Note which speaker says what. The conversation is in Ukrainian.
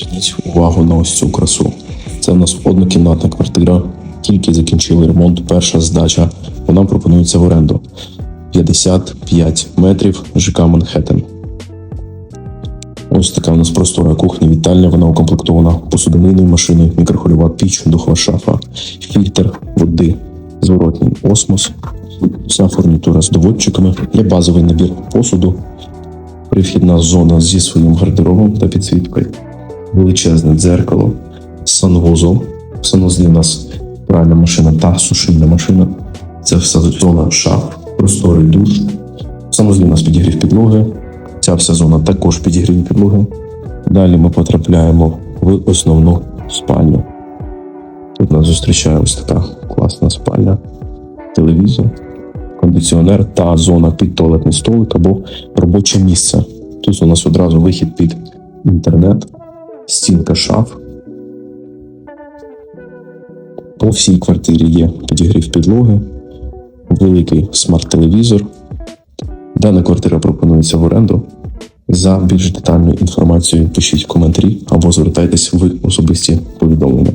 Speaker 1: Зверніть увагу на ось цю красу. Це в нас однокімнатна квартира. Тільки закінчили ремонт, перша здача. Вона пропонується в оренду. 55 метрів ЖК Манхеттен. Ось така у нас простора кухня, вітальня. Вона укомплектована посудомийною машиною, мікрохвильова піч, духова шафа, фільтр води, зворотній осмос, вся фурнітура з доводчиками, є базовий набір посуду, прихідна зона зі своїм гардеробом та підсвіткою, величезне дзеркало, санвузол. В санвузлі у нас пральна машина та сушильна машина. Це вся зона шаф, просторий душ. В санвузлі у нас підігрів підлоги. Ця вся зона також підігрів підлоги. Далі ми потрапляємо в основну спальню. Тут нас зустрічає ось така класна спальня, телевізор, кондиціонер та зона під туалетний столик або робоче місце. Тут у нас одразу вихід під інтернет, стінка шаф. По всій квартирі є підігрів підлоги, великий смарт-телевізор. Дана квартира пропонується в оренду. За більш детальною інформацією пишіть в коментарі або звертайтесь в особисті повідомлення.